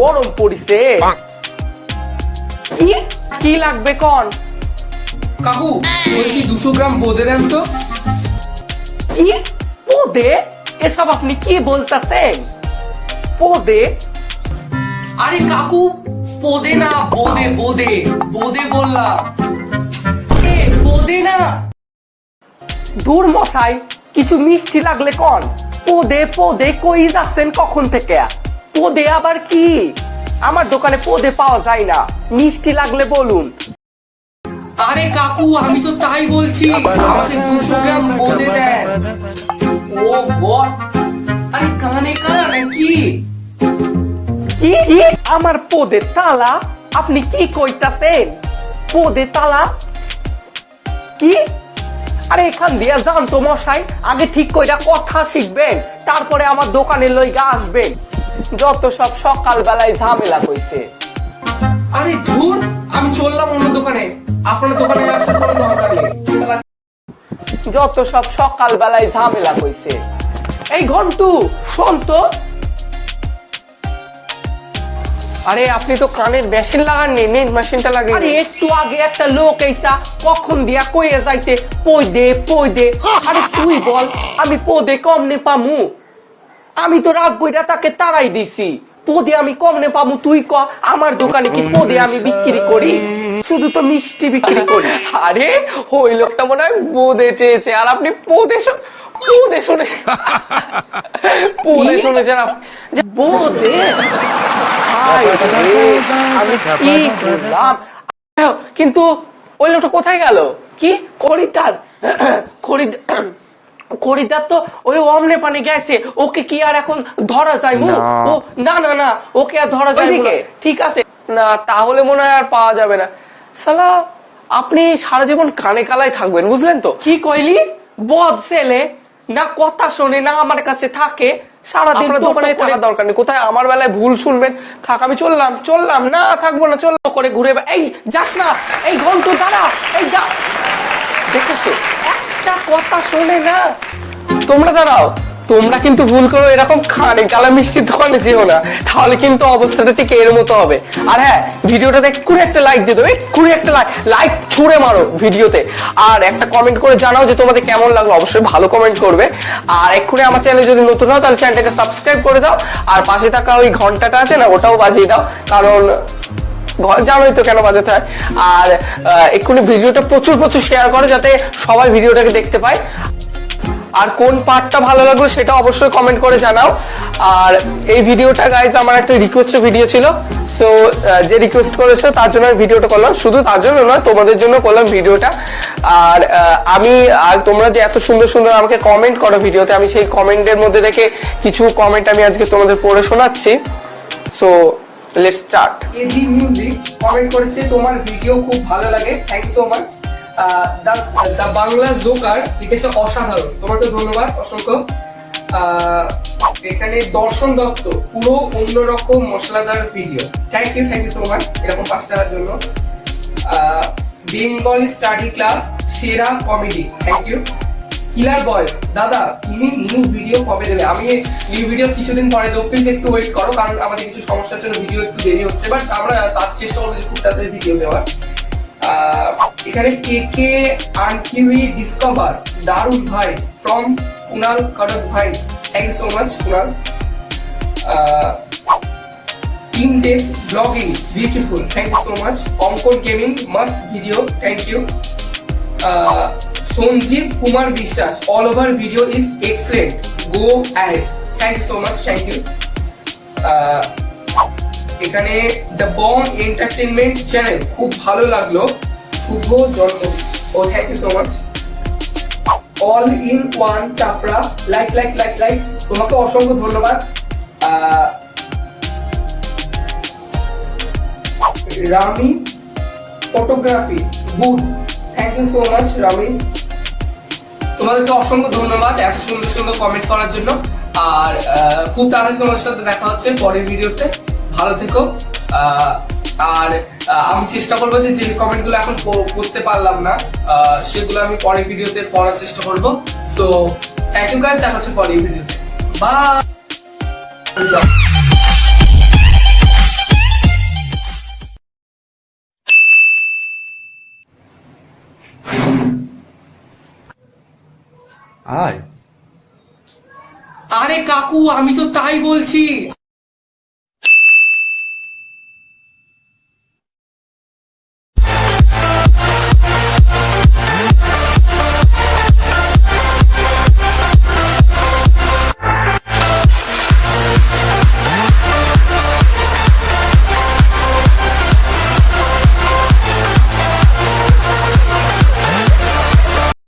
গরম পড়িছে। কি? কি লাগবে কোন? কাকু বলছি দুশো গ্রাম বোঁদে দেন তো? কি? এসব আপনি কি বলতেছেন? আরে কাকু না বোদে বোদে। বোদে বললাম। বোদে না। দূর মশাই কিছু মিষ্টি লাগলে কোন? পোদে পোদে কই যাচ্ছেন কখন থেকে? পোদে আবার কি? আমার দোকানে পোদে পাওয়া যায় না। মিষ্টি লাগলে বলুন। আরে কাকু আমি তো তাই বলছি। আমাকে দুশো গ্রাম বোঁদে দেন। ও গড। আরে কানে কানা কি? কি? আমার পোদে তালা আপনি কি কইতাছেন? পোদে তালা? কি? আরে এখান দিয়ে যান তো মশাই আগে ঠিক কইরা কথা শিখবেন তারপরে আমার দোকানে লইগা আসবেন। যত সব সকাল বেলায় ঝামেলা কইছে। আরে ধুর আমি চললাম অন্য দোকানে। আপনার দোকানে আসার কোনো দরকার নেই। যত সব সকাল বেলায় ঝামেলা কইছে। এই ঘন্টু শোন তো। আরে আপনি তো কানের মেশিন লাগাননি নেন মেশিনটা লাগিয়ে আরে একটু আগে একটা লোক এইটা কখন দিয়া কইয়ে যাইতে পই দে পই দে আরে তুই বল আমি পদে কম নে পামু? আমি তো রাগ কইরা তাকে তাড়াই দিছি। পদে আমি কম নে পামু তুই ক? আমার দোকানে কি পদে আমি বিক্রি করি? শুধু তো মিষ্টি বিক্রি করি। আরে, ওই লোকটা মনে হয় বোদে চেয়েছে। আর আপনি পোদে পোদে শুনে, পোদে? শুনেছেন যে বোদে আমি কি করলাম? কিন্তু ওই লোকটা কোথায় গেল? কি? খরিদ্দার খরিদ্দার খরিদ্দার তো ওই অমনে পানে গেছে। ওকে কি আর এখন ধরা যায় ও না না না ওকে আর ধরা যায় ঠিক আছে। না তাহলে মনে হয় আর পাওয়া যাবে না। সালা আপনি সারা জীবন কানে কালাই থাকবেন বুঝলেন তো? কি কইলি? বদ ছেলে না কথা শোনে না আমার কাছে থাকে সারাদিন দোকানে করে থাকার দরকার নেই। কোথায় আমার বেলায় ভুল শুনবেন? থাক আমি চললাম চললাম। না থাকব না টোটো করে ঘুরে এই যাস না। এই ঘন্টু দাঁড়া। এই যা। দেখেছ? কথা শোনে না। তোমরা দাঁড়াও, তোমরা কিন্তু ভুল করো, এরকম খানে কালা মিষ্টির দোকানে যেও না। তাহলে কিন্তু অবস্থাটা ঠিক এর মতো হবে। আর হ্যাঁ ভিডিওটাতে এক্ষুনি একটা লাইক দিয়ে দেবে, এক্ষুনি একটা লাইক লাইক ছুঁড়ে মারো ভিডিওতে। আর একটা কমেন্ট করে জানাও যে তোমাদের কেমন লাগল, অবশ্যই ভালো কমেন্ট করবে। আর এক্ষুনি আমার চ্যানেল যদি নতুন হও, তাহলে চ্যানেলটাকে সাবস্ক্রাইব করে দাও। আর পাশে থাকা ওই ঘন্টাটা আছে না, ওটাও বাজিয়ে দাও। কারণ ঘ- জানোই তো কেন বাজাতে হয় আর এক্ষুনি ভিডিওটা প্রচুর প্রচুর শেয়ার করো যাতে সবাই ভিডিওটাকে দেখতে পায়। আর কোন পার্টটা ভালো লাগল সেটা অবশ্যই কমেন্ট করে জানাও। আর এই ভিডিওটা গাইজ আমার একটা রিকোয়েস্টের ভিডিও ছিল। তো যে রিকোয়েস্ট করেছে, তার জন্য ভিডিওটা করলাম। শুধু তার জন্য নয়, তোমাদের জন্য করলাম ভিডিওটা আর আমি, আর তোমরা যে এত সুন্দর সুন্দর আমাকে কমেন্ট করো ভিডিওতে আমি সেই কমেন্টের মধ্যে থেকে কিছু কমেন্ট আমি আজকে তোমাদের পড়ে শোনাচ্ছি। So let's start AG music comment করেছে, তোমার ভিডিও খুব ভালো লাগে। Thank so much the Bangla joker লিখেছে, অসাধারণ। তোমাকে ধন্যবাদ, অসংখ্য। এখানে দর্শন দত্ত, পুরো অন্যরকম মশলাদার video thank you thank you so much এরকম পাস দেওয়ার জন্য। বেঙ্গল স্টাডি ক্লাস সেরা comedy thank you killer boys দাদা, তুমি নিউ ভিডিও কবে দেবে? আমি নিউ ভিডিও কিছুদিন পরে দেবো প্লিজ একটু ওয়েট করো, কারণ আমাদের কিছু সমস্যার জন্য ভিডিও একটু দেরি হচ্ছে বাট আমরা তার চেষ্টা করব খুব তাড়াতাড়ি ভিডিও দেওয়ার। এখানে কে কে আনকিউই ডিসকভার দারুণ ভাই ফ্রম কুনাল কনক ভাই। Thank you so much Kunal. Team tech blogging beautiful thank you so much Ankan gaming must video thank you Sanjib Kumar Biswas all over video is excellent go add thank you so much thank you এখানে the Bon entertainment channel খুব ভালো লাগল। শুভ জন্মদিন ও thank you so much all in one Chapra like like like like তোমাকে অসংখ্য ধন্যবাদ। Rami photography good thank you so much Rami তোমাদেরকে অসংখ্য ধন্যবাদ এত সুন্দর সুন্দর কমেন্ট করার জন্য। আর খুব তাড়াতাড়ি তোমাদের সাথে দেখা হচ্ছে পরের ভিডিওতে। ভালো থেকো। আর আমি চেষ্টা করব যে যে কমেন্টগুলো এখন করতে পারলাম না সেগুলো আমি পরের ভিডিওতে পড়ার চেষ্টা করব। তো থ্যাংক ইউ গাইস দেখা হচ্ছে পরের ভিডিওতে। বাই আয়। আরে কাকু আমি তো তাই বলছি।